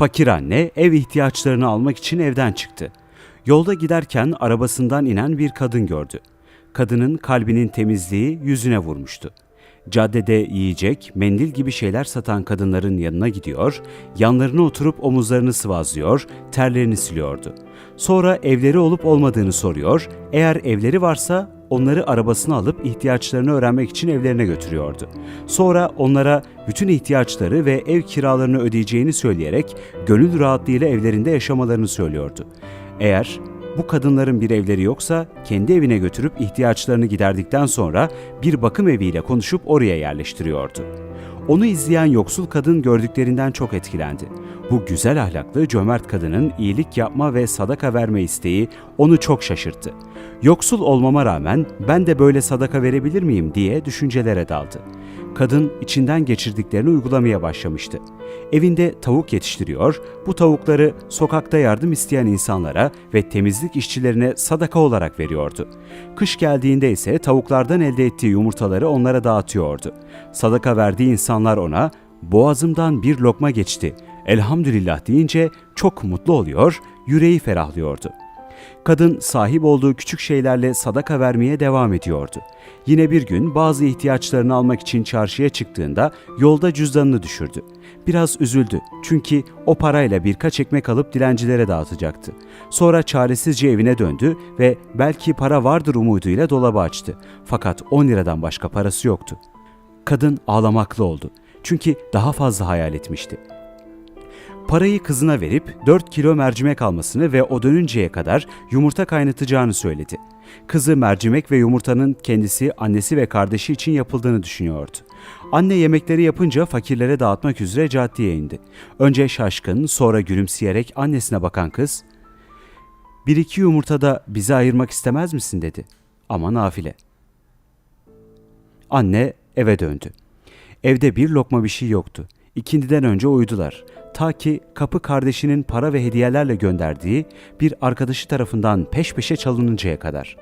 Fakir anne ev ihtiyaçlarını almak için evden çıktı. Yolda giderken arabasından inen bir kadın gördü. Kadının kalbinin temizliği yüzüne vurmuştu. Caddede yiyecek, mendil gibi şeyler satan kadınların yanına gidiyor, yanlarına oturup omuzlarını sıvazlıyor, terlerini siliyordu. Sonra evleri olup olmadığını soruyor, eğer evleri varsa onları arabasına alıp ihtiyaçlarını öğrenmek için evlerine götürüyordu. Sonra onlara bütün ihtiyaçları ve ev kiralarını ödeyeceğini söyleyerek gönül rahatlığıyla evlerinde yaşamalarını söylüyordu. Eğer bu kadınların bir evleri yoksa kendi evine götürüp ihtiyaçlarını giderdikten sonra bir bakım eviyle konuşup oraya yerleştiriyordu. Onu izleyen yoksul kadın gördüklerinden çok etkilendi. Bu güzel ahlaklı cömert kadının iyilik yapma ve sadaka verme isteği onu çok şaşırttı. Yoksul olmama rağmen ben de böyle sadaka verebilir miyim diye düşüncelere daldı. Kadın içinden geçirdiklerini uygulamaya başlamıştı. Evinde tavuk yetiştiriyor, bu tavukları sokakta yardım isteyen insanlara ve temizlik işçilerine sadaka olarak veriyordu. Kış geldiğinde ise tavuklardan elde ettiği yumurtaları onlara dağıtıyordu. Sadaka verdiği insanlar ona boğazımdan bir lokma geçti, elhamdülillah deyince çok mutlu oluyor, yüreği ferahlıyordu. Kadın sahip olduğu küçük şeylerle sadaka vermeye devam ediyordu. Yine bir gün bazı ihtiyaçlarını almak için çarşıya çıktığında yolda cüzdanını düşürdü. Biraz üzüldü çünkü o parayla birkaç ekmek alıp dilencilere dağıtacaktı. Sonra çaresizce evine döndü ve belki para vardır umuduyla dolabı açtı. Fakat 10 liradan başka parası yoktu. Kadın ağlamaklı oldu. Çünkü daha fazla hayal etmişti. Parayı kızına verip 4 kilo mercimek almasını ve o dönünceye kadar yumurta kaynatacağını söyledi. Kızı mercimek ve yumurtanın kendisi, annesi ve kardeşi için yapıldığını düşünüyordu. Anne yemekleri yapınca fakirlere dağıtmak üzere caddeye indi. Önce şaşkın, sonra gülümseyerek annesine bakan kız, ''Bir iki yumurta da bize ayırmak istemez misin?'' dedi. Ama nafile. Anne eve döndü. Evde bir lokma bir şey yoktu. İkindiden önce uyudular. Ta ki kapı kardeşinin para ve hediyelerle gönderdiği bir arkadaşı tarafından peş peşe çalınıncaya kadar.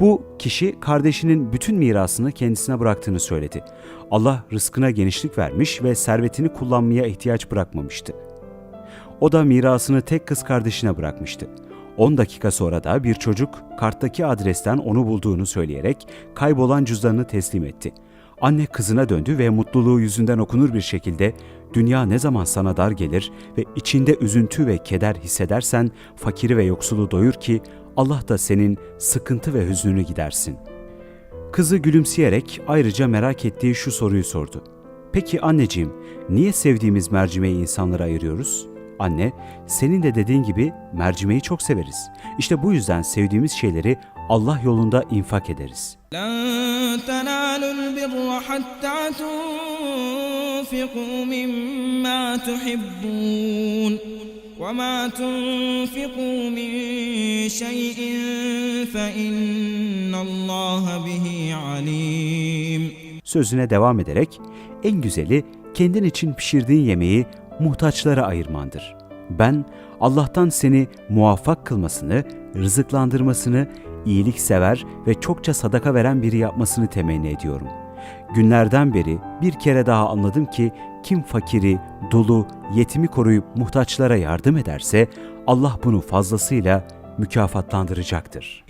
Bu kişi kardeşinin bütün mirasını kendisine bıraktığını söyledi. Allah rızkına genişlik vermiş ve servetini kullanmaya ihtiyaç bırakmamıştı. O da mirasını tek kız kardeşine bırakmıştı. 10 dakika sonra da bir çocuk karttaki adresten onu bulduğunu söyleyerek kaybolan cüzdanını teslim etti. Anne kızına döndü ve mutluluğu yüzünden okunur bir şekilde dünya ne zaman sana dar gelir ve içinde üzüntü ve keder hissedersen fakiri ve yoksulu doyur ki Allah da senin sıkıntı ve hüznünü gidersin. Kızı gülümseyerek ayrıca merak ettiği şu soruyu sordu. Peki anneciğim, niye sevdiğimiz mercimeği insanlara ayırıyoruz? Anne, senin de dediğin gibi mercimeği çok severiz. İşte bu yüzden sevdiğimiz şeyleri Allah yolunda infak ederiz. لن تنالوا البر حتى تنفقوا مما تحبون وما تنفقوا من شيء فإن الله به عليم Sözüne devam ederek en güzeli kendin için pişirdiğin yemeği muhtaçlara ayırmandır. Ben Allah'tan seni muvaffak kılmasını, rızıklandırmasını, iyiliksever ve çokça sadaka veren biri yapmasını temenni ediyorum. Günlerden beri bir kere daha anladım ki kim fakiri, dolu, yetimi koruyup muhtaçlara yardım ederse Allah bunu fazlasıyla mükafatlandıracaktır.